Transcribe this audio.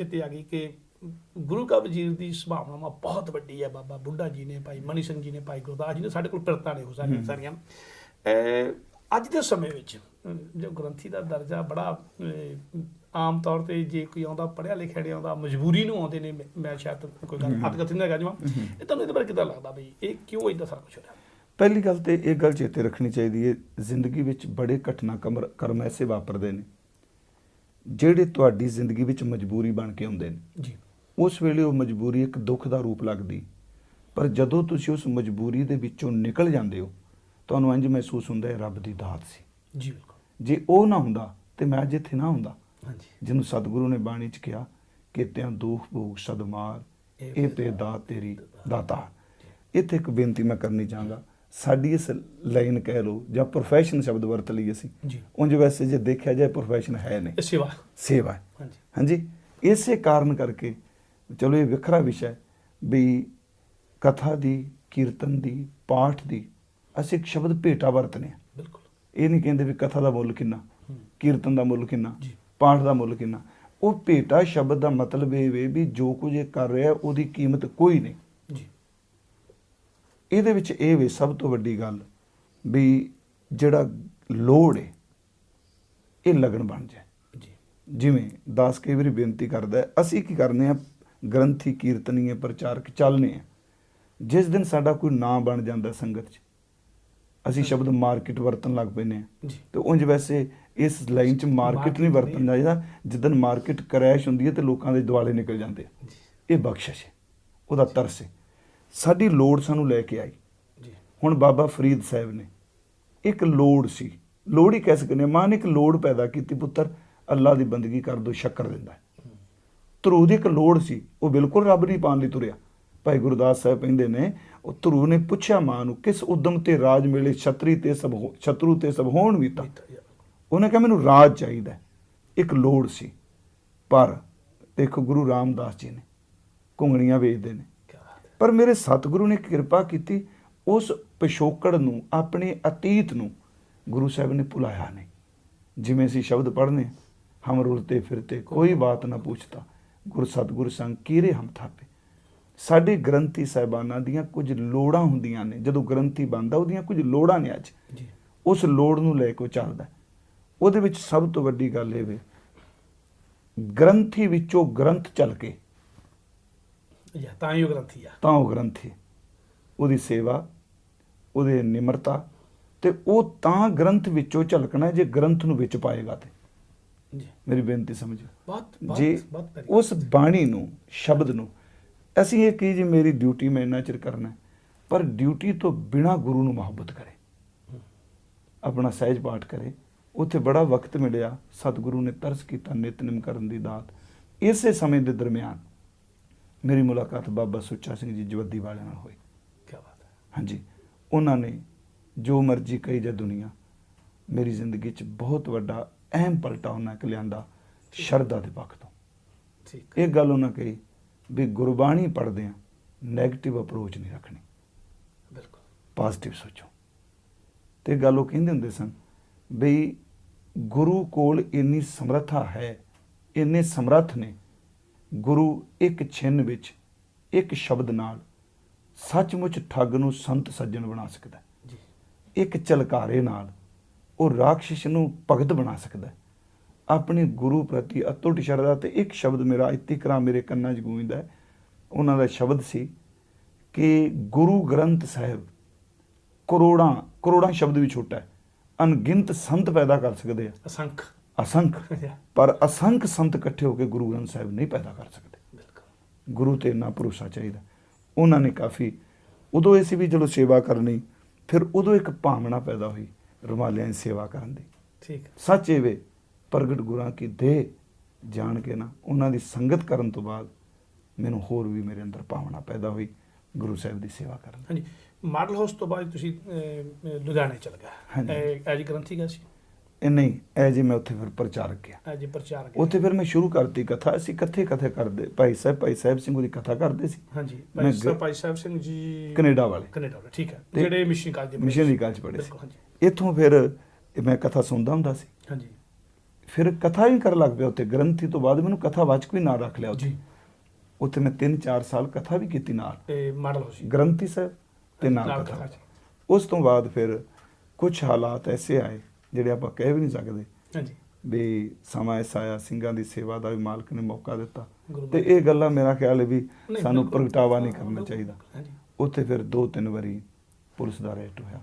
ਇੱਥੇ ਆ ਗਈ ਕਿ ਗੁਰੂ ਕਾ ਵਜ਼ੀਰ ਦੀ ਸੰਭਾਵਨਾ ਬਹੁਤ ਵੱਡੀ ਹੈ ਬਾਬਾ ਬੁੱਢਾ ਜੀ ਨੇ ਭਾਈ ਮਨੀ ਸਿੰਘ ਜੀ ਨੇ ਭਾਈ ਗੁਰਦਾਸ ਜੀ ਨੇ ਸਾਡੇ ਕੋਲ ਪਿਰਤਾਂ ਨੇ ਹੋ। ਸਾਰੀਆਂ। ਸਾਰੀਆਂ ਅੱਜ ਦੇ ਸਮੇਂ ਵਿੱਚ ਜੋ ਗ੍ਰੰਥੀ ਦਾ ਦਰਜਾ ਬੜਾ ਆਮ ਤੌਰ ਤੇ ਜੇ ਕੋਈ ਆਉਂਦਾ ਪੜਿਆ ਲਿਖਿਆ ਨਹੀਂ ਆਉਂਦਾ ਮਜਬੂਰੀ ਨੂੰ ਆਉਂਦੇ ਨੇ ਮੈਂ- ਸ਼ਾਇਦ ਕੋਈ ਗੱਲ ਅਤਕਥਨ ਹੈਗਾ ਜਮਾ। ਇਹ ਤੁਹਾਨੂੰ ਇਹਦੇ ਬਾਰੇ ਕਿਦਾਂ ਲੱਗਦਾ ਬਈ? ਇਹ ਕਿਉਂ ਇਦਾਂ ਸਾਰਾ ਕੁਝ ਹੋ ਰਿਹਾ? ਪਹਿਲੀ ਗੱਲ ਤੇ ਇਹ ਗੱਲ ਚੇਤੇ ਰੱਖਣੀ ਚਾਹੀਦੀ ਹੈ ਜ਼ਿੰਦਗੀ ਵਿੱਚ ਬੜੇ ਘਟਨਾ ਕਰਮ ਐਸੇ ਵਾਪਰਦੇ ਨੇ। ਜਿਹੜੇ ਤੁਹਾਡੀ ਜ਼ਿੰਦਗੀ ਵਿੱਚ ਮਜਬੂਰੀ ਬਣ ਕੇ ਆਉਂਦੇ ਨੇ ਜੀ। ਉਸ ਵੇਲੇ ਉਹ ਮਜਬੂਰੀ ਇੱਕ ਦੁੱਖ ਦਾ ਰੂਪ ਲੱਗਦੀ। ਪਰ ਜਦੋਂ ਤੁਸੀਂ ਉਸ ਮਜਬੂਰੀ ਦੇ ਵਿੱਚੋਂ ਨਿਕਲ ਜਾਂਦੇ ਹੋ ਤੁਹਾਨੂੰ ਇੰਜ ਮਹਿਸੂਸ ਹੁੰਦਾ ਹੈ ਰੱਬ ਦੀ ਦਾਤ ਸੀ। ਜੀ ਬਿਲਕੁਲ। ਜੇ ਉਹ ਨਾ ਹੁੰਦਾ ਤੇ ਮੈਂ ਅੱਜ ਇੱਥੇ ਨਾ ਹੁੰਦਾ। ਹਾਂਜੀ। ਜਿਹਨੂੰ ਸਤਿਗੁਰੂ ਨੇ ਬਾਣੀ ਚ ਕਿਹਾ ਕਿਤਿਆਂ ਦੁਖ ਭੋਗ ਸਦਮਾਰ ਇਹ ਤੇ ਦਾਤ ਤੇਰੀ ਦਾਤਾ। ਇੱਥੇ ਇੱਕ ਬੇਨਤੀ ਮੈਂ ਕਰਨੀ ਚਾਹਾਂਗਾ ਸਾਡੀ ਇਸ ਲਾਈਨ ਕਹਿ ਲਓ ਜਾਂ ਪ੍ਰੋਫੈਸ਼ਨ ਸ਼ਬਦ ਵਰਤ ਲਈ ਅਸੀਂ ਜੀ। ਉਂਝ ਵੈਸੇ ਜੇ ਦੇਖਿਆ ਜਾਏ ਪ੍ਰੋਫੈਸ਼ਨ ਹੈ ਨਹੀਂ। ਸੇਵਾ। ਸੇਵਾ। ਹਾਂਜੀ। ਹਾਂਜੀ। ਇਸੇ ਕਾਰਨ ਕਰਕੇ ਚਲੋ ਇਹ ਵੱਖਰਾ ਵਿਸ਼ਾ ਵੀ ਕਥਾ ਦੀ ਕੀਰਤਨ ਦੀ ਪਾਠ ਦੀ ਅਸੀਂ ਇੱਕ ਸ਼ਬਦ ਭੇਟਾ ਵਰਤਨੇ ਆ ਬਿਲਕੁਲ। ਇਹ ਨਹੀਂ ਕਹਿੰਦੇ ਵੀ ਕਥਾ ਦਾ ਮੁੱਲ ਕਿੰਨਾ। ਕੀਰਤਨ ਦਾ ਮੁੱਲ ਕਿੰਨਾ। ਪਾਠ ਦਾ ਮੁੱਲ ਕਿੰਨਾ। ਉਹ ਭੇਟਾ ਸ਼ਬਦ ਦਾ ਮਤਲਬ ਇਹ ਵੇ ਵੀ ਜੋ ਕੁਝ ਇਹ ਕਰ ਰਿਹਾ ਉਹਦੀ ਕੀਮਤ ਕੋਈ ਨਹੀਂ। ਇਹਦੇ ਵਿੱਚ ਇਹ ਵੇ ਸਭ ਤੋਂ ਵੱਡੀ ਗੱਲ ਵੀ ਜਿਹੜਾ ਲੋੜ ਹੈ ਇਹ ਲਗਨ ਬਣ ਜਾਏ। ਜੀ। ਜਿਵੇਂ ਦਾਸ ਕਈ ਵਾਰੀ ਬੇਨਤੀ ਕਰਦਾ ਅਸੀਂ ਕੀ ਕਰਨੇ ਆ ਗ੍ਰੰਥੀ ਕੀਰਤਨੀਏ ਪ੍ਰਚਾਰਕ ਚੱਲਨੇ ਆ। ਜਿਸ ਦਿਨ ਸਾਡਾ ਕੋਈ ਨਾਂ ਬਣ ਜਾਂਦਾ ਸੰਗਤ 'ਚ ਅਸੀਂ ਸ਼ਬਦ ਮਾਰਕੀਟ ਵਰਤਣ ਲੱਗ ਪੈਨੇ ਆ। ਤੇ ਉਂਝ ਵੈਸੇ ਇਸ ਲਾਈਨ 'ਚ ਮਾਰਕੀਟ ਨਹੀਂ ਵਰਤਣ ਚਾਹੀਦਾ। ਜਿੱਦਨ ਮਾਰਕੀਟ ਕਰੈਸ਼ ਹੁੰਦੀ ਹੈ ਤੇ ਲੋਕਾਂ ਦੇ ਦਿਵਾਲੇ ਨਿਕਲ ਜਾਂਦੇ ਆ। ਇਹ ਬਖਸ਼ਿਸ਼ ਹੈ ਉਹਦਾ ਤਰਸ ਹੈ। ਸਾਡੀ ਲੋੜ ਸਾਨੂੰ ਲੈ ਕੇ ਆਈ। ਜੀ। ਹੁਣ ਬਾਬਾ ਫਰੀਦ ਸਾਹਿਬ ਨੇ ਇੱਕ ਲੋੜ ਸੀ। ਲੋੜ ਹੀ ਕਹਿ ਸਕਨੇ ਮਾਂ ਨੇ ਇੱਕ ਲੋੜ ਪੈਦਾ ਕੀਤੀ ਪੁੱਤਰ ਅੱਲਾ ਦੀ ਬੰਦਗੀ ਕਰ ਦੋ ਸ਼ੱਕਰ ਦਿੰਦਾ। ਧਰੂ ਦੀ ਇੱਕ ਲੋੜ ਸੀ ਉਹ ਬਿਲਕੁਲ ਰੱਬ ਨਹੀਂ ਪਾਣ ਲਈ ਤੁਰਿਆ। ਭਾਈ ਗੁਰਦਾਸ ਸਾਹਿਬ ਕਹਿੰਦੇ ਨੇ ਉਹ ਧਰੂ ਨੇ ਪੁੱਛਿਆ ਮਾਂ ਨੂੰ ਕਿਸ ਉਦਮ ਤੇ ਰਾਜ ਮਿਲੇ ਛਤਰੀ ਤੇ ਸਭ ਸ਼ਤਰੂ ਤੇ ਸਭ ਹੋਣ ਵੀ ਤਾਂ ਉਹਨੇ ਕਿਹਾ ਮੈਨੂੰ ਰਾਜ ਚਾਹੀਦਾ। ਇੱਕ ਲੋੜ ਸੀ। ਪਰ ਦੇਖੋ ਗੁਰੂ ਰਾਮਦਾਸ ਜੀ ਨੇ ਘੁੰਗਣੀਆਂ ਵੇਚਦੇ ਨੇ। ਪਰ ਮੇਰੇ ਸਤਿਗੁਰੂ ਨੇ ਕਿਰਪਾ ਕੀਤੀ ਉਸ ਪਿਛੋਕੜ ਨੂੰ ਆਪਣੇ ਅਤੀਤ ਨੂੰ ਗੁਰੂ ਸਾਹਿਬ ਨੇ ਭੁਲਾਇਆ ਨਹੀਂ। ਜਿਵੇਂ ਅਸੀਂ ਸ਼ਬਦ ਪੜ੍ਹਨੇ ਹਮ ਰੁਲਤੇ ਫਿਰਤੇ ਕੋਈ ਬਾਤ ਨਾ ਪੁੱਛਤਾ ਗੁਰ ਸਤਿਗੁਰ ਸੰਗ ਕੀਰੇ ਹਮ ਥਾਪੇ। ਸਾਡੇ ਗ੍ਰੰਥੀ ਸਾਹਿਬਾਨਾਂ ਦੀਆਂ ਕੁਝ ਲੋੜਾਂ ਹੁੰਦੀਆਂ ਨੇ ਜਦੋਂ ਗ੍ਰੰਥੀ ਬਣਦਾ ਉਹਦੀਆਂ ਕੁਝ ਲੋੜਾਂ ਨੇ ਅੱਜ। ਜੀ। ਉਸ ਲੋੜ ਨੂੰ ਲੈ ਕੇ ਚੱਲਦਾ। ਉਹਦੇ ਵਿੱਚ ਸਭ ਤੋਂ ਵੱਡੀ ਗੱਲ ਇਹ ਵੇ ਗ੍ਰੰਥੀ ਵਿੱਚੋਂ ਗ੍ਰੰਥ ਚੱਲ ਕੇ ਜਾਂ ਤਾਂ ਹੀ ਉਹ ਗ੍ਰੰਥੀ ਆ। ਤਾਂ ਉਹ ਗ੍ਰੰਥੀ। ਉਹਦੀ ਸੇਵਾ ਉਹਦੇ ਨਿਮਰਤਾ ਤੇ ਉਹ ਤਾਂ ਗ੍ਰੰਥ ਵਿੱਚੋਂ ਝਲਕਣਾ ਜੇ ਗ੍ਰੰਥ ਨੂੰ ਵਿੱਚ ਪਾਏਗਾ ਤੇ। ਜੀ। ਮੇਰੀ ਬੇਨਤੀ ਸਮਝੋ। ਬਹੁਤ ਜੇ ਉਸ ਬਾਣੀ ਨੂੰ ਸ਼ਬਦ ਨੂੰ ਅਸੀਂ ਇਹ ਕਹੀ ਜੀ ਮੇਰੀ ਡਿਊਟੀ ਮੈਂ ਇੰਨਾ ਚਿਰ ਕਰਨਾ ਪਰ ਡਿਊਟੀ ਤੋਂ ਬਿਨਾ ਗੁਰੂ ਨੂੰ ਮੁਹੱਬਤ ਕਰੇ। ਆਪਣਾ ਸਹਿਜ ਪਾਠ ਕਰੇ। ਉੱਥੇ ਬੜਾ ਵਕਤ ਮਿਲਿਆ ਸਤਿਗੁਰੂ ਨੇ ਤਰਸ ਕੀਤਾ ਨਿਤਨੇਮ ਕਰਨ ਦੀ ਦਾਤ। ਇਸੇ ਸਮੇਂ ਦੇ ਦਰਮਿਆਨ ਮੇਰੀ ਮੁਲਾਕਾਤ ਬਾਬਾ ਸੁੱਚਾ ਸਿੰਘ ਜੀ ਜਵੱਦੀ ਵਾਲਿਆਂ ਨਾਲ ਹੋਈ। ਕਿਆ ਬਾਤ ਹੈ। ਹਾਂਜੀ। ਉਹਨਾਂ ਨੇ ਜੋ ਮਰਜ਼ੀ ਕਹੀ ਜਾ ਦੁਨੀਆ ਮੇਰੀ ਜ਼ਿੰਦਗੀ 'ਚ ਬਹੁਤ ਵੱਡਾ ਅਹਿਮ ਪਲਟਾ ਉਹਨਾਂ ਇੱਕ ਲਿਆਂਦਾ ਸ਼ਰਧਾ ਦੇ ਪੱਖ ਤੋਂ। ਠੀਕ ਇਹ ਗੱਲ ਉਹਨਾਂ ਕਹੀ ਵੀ ਗੁਰਬਾਣੀ ਪੜ੍ਹਦੇ ਆ 네ਗੇਟਿਵ ਅਪਰੋਚ ਨਹੀਂ ਰੱਖਣੀ। ਬਿਲਕੁਲ। ਪੋਜ਼ਿਟਿਵ ਸੋਚੋ। ਤੇ ਗੱਲ ਉਹ ਕਹਿੰਦੇ ਹੁੰਦੇ ਸਨ ਵੀ ਗੁਰੂ ਕੋਲ ਇੰਨੀ ਸਮਰੱਥਾ ਹੈ ਇੰਨੇ ਸਮਰੱਥ ਨੇ ਗੁਰੂ ਇੱਕ ਛਿਨ ਵਿੱਚ ਇੱਕ ਸ਼ਬਦ ਨਾਲ ਸੱਚਮੁੱਚ ਠੱਗ ਨੂੰ ਸੰਤ ਸੱਜਣ ਬਣਾ ਸਕਦਾ ਹੈ। ਜੀ। ਇੱਕ ਚਲਕਾਰੇ ਨਾਲ ਉਹ ਰਾਖਸ਼ ਨੂੰ ਭਗਤ ਬਣਾ ਸਕਦਾ ਹੈ। ਆਪਣੇ ਗੁਰੂ ਪ੍ਰਤੀ ਅਤੁੱਟ ਸ਼ਰਧਾ ਤੇ ਇੱਕ ਸ਼ਬਦ ਮੇਰਾ ਇਤਿਕਰਾ ਮੇਰੇ ਕੰਨਾਂ 'ਚ ਗੂੰਜਦਾ ਉਹਨਾਂ ਦਾ ਸ਼ਬਦ ਸੀ ਕਿ ਗੁਰੂ ਗ੍ਰੰਥ ਸਾਹਿਬ ਕਰੋੜਾਂ ਕਰੋੜਾਂ ਸ਼ਬਦ ਵੀ ਛੋਟਾ ਹੈ। ਅਣਗਿਣਤ ਸੰਤ ਪੈਦਾ ਕਰ ਸਕਦੇ ਆ। ਅਸੰਖ। ਅਸੰਖ। ਪਰ ਅਸੰਖ ਸੰਤ ਇਕੱਠੇ ਹੋ ਕੇ ਗੁਰੂ ਗ੍ਰੰਥ ਸਾਹਿਬ ਨਹੀਂ ਪੈਦਾ ਕਰ ਸਕਦੇ। ਗੁਰੂ ਤੇ ਇੰਨਾ ਭਰੋਸਾ ਚਾਹੀਦਾ। ਉਹਨਾਂ ਨੇ ਕਾਫੀ ਉਦੋਂ ਇਹ ਸੀ ਵੀ ਚਲੋ ਸੇਵਾ ਕਰਨੀ ਫਿਰ ਉਦੋਂ ਇੱਕ ਭਾਵਨਾ ਪੈਦਾ ਹੋਈ ਰੁਮਾਲਿਆਂ ਦੀ ਸੇਵਾ ਕਰਨ ਦੀ। ਠੀਕ। ਸੱਚ ਇਹ ਵੇ ਪ੍ਰਗਟ ਗੁਰਾਂ ਕੀ ਦੇਹ ਜਾਣ ਕੇ ਨਾ ਉਹਨਾਂ ਦੀ ਸੰਗਤ ਕਰਨ ਤੋਂ ਬਾਅਦ ਮੈਨੂੰ ਹੋਰ ਵੀ ਮੇਰੇ ਅੰਦਰ ਭਾਵਨਾ ਪੈਦਾ ਹੋਈ ਗੁਰੂ ਸਾਹਿਬ ਦੀ ਸੇਵਾ ਕਰਨ ਦੀ। ਹਾਂਜੀ। ਮਾਡਲ ਹਾਊਸ ਤੋਂ ਬਾਅਦ ਤੁਸੀਂ ਲੁਧਿਆਣੇ ਚਲ। ਗਏ। ਐਜ ਗ੍ਰੰਥੀ ਗਿਆ ਸੀ? ਇਹ ਨਹੀਂ ਇਹ ਜੀ ਮੈਂ ਉੱਥੇ ਫਿਰ ਪ੍ਰਚਾਰਕ ਗਿਆ ਐਜ ਪ੍ਰਚਾਰਕ ਉੱਥੇ ਫਿਰ ਮੈਂ ਸ਼ੁਰੂ ਕਰਤੀ ਕਥਾ ਅਸੀਂ ਕੱਥੇ ਕਥੇ ਕਰਦੇ ਭਾਈ ਸਾਹਿਬ ਭਾਈ ਸਾਹਿਬ ਸਿੰਘ ਉਹਦੀ ਕਥਾ ਕਰਦੇ ਸੀ। ਹਾਂਜੀ ਮੈਂ ਭਾਈ ਗ- ਸਾਹਿਬ ਭਾਈ ਸਾਹਿਬ ਸਿੰਘ ਜੀ ਕੈਨੇਡਾ ਵਾਲੇ। ਕੈਨੇਡਾ ਵਾਲੇ ਠੀਕ ਹੈ। ਤੇ ਜਿਹੜੇ ਮਿਸ਼ਨ ਕਾਲਜ ਦੇ ਪੜ੍ਹੇ ਮਿਸ਼ਨਰੀ। ਕਾਲਜ ਪੜ੍ਹੇ ਸੀ। ਬਿਲਕੁਲ, ਹਾਂਜੀ। ਇੱਥੋਂ ਫਿਰ ਮੈਂ ਕਥਾ ਸੁਣਦਾ ਹੁੰਦਾ ਸੀ। ਹਾਂਜੀ। ਫਿਰ ਕਥਾ ਵੀ ਕਰਨ ਲੱਗ ਪਿਆ ਉੱਥੇ ਗ੍ਰੰਥੀ ਤੋਂ ਬਾਅਦ ਮੈਨੂੰ ਕਥਾ ਵਾਚਕ ਵੀ ਨਾਲ ਰੱਖ ਲਿਆ ਉੱਥੇ। ਜੀ। ਉੱਥੇ ਮੈਂ 3-4 ਸਾਲ ਕਥਾ ਵੀ ਕੀਤੀ ਨਾਲ। ਤੇ ਮਾਡਲ ਹੋ ਸੀ ਗ੍ਰੰਥੀ ਸਾਹਿਬ ਤੇ ਨਾਲ ਨਾਲ ਕਥਾ। ਕਥਾ ਜੀ। ਉਸ ਤੋਂ ਬਾਅਦ ਫਿਰ ਕੁਝ ਹਾਲਾਤ ਐਸੇ ਆਏ ਜਿਹੜੇ ਆਪਾਂ ਕਹਿ ਵੀ ਨਹੀਂ ਸਕਦੇ। ਹਾਂਜੀ। ਵੀ ਸਮਾਂ ਐਸਾ ਆਇਆ ਸਿੰਘਾਂ ਦੀ ਸੇਵਾ ਦਾ ਵੀ ਮਾਲਕ ਨੇ ਮੌਕਾ ਦਿੱਤਾ। ਤੇ ਇਹ ਗੱਲਾਂ ਮੇਰਾ ਖਿਆਲ ਹੈ ਵੀ ਸਾਨੂੰ। ਪ੍ਰਗਟਾਵਾ ਨਹੀਂ ਕਰਨਾ। ਚਾਹੀਦਾ। ਹਾਂਜੀ। ਉੱਥੇ ਫਿਰ ਦੋ ਤਿੰਨ ਵਾਰੀ ਪੁਲਿਸ ਦਾ ਰੇਟ ਹੋਇਆ।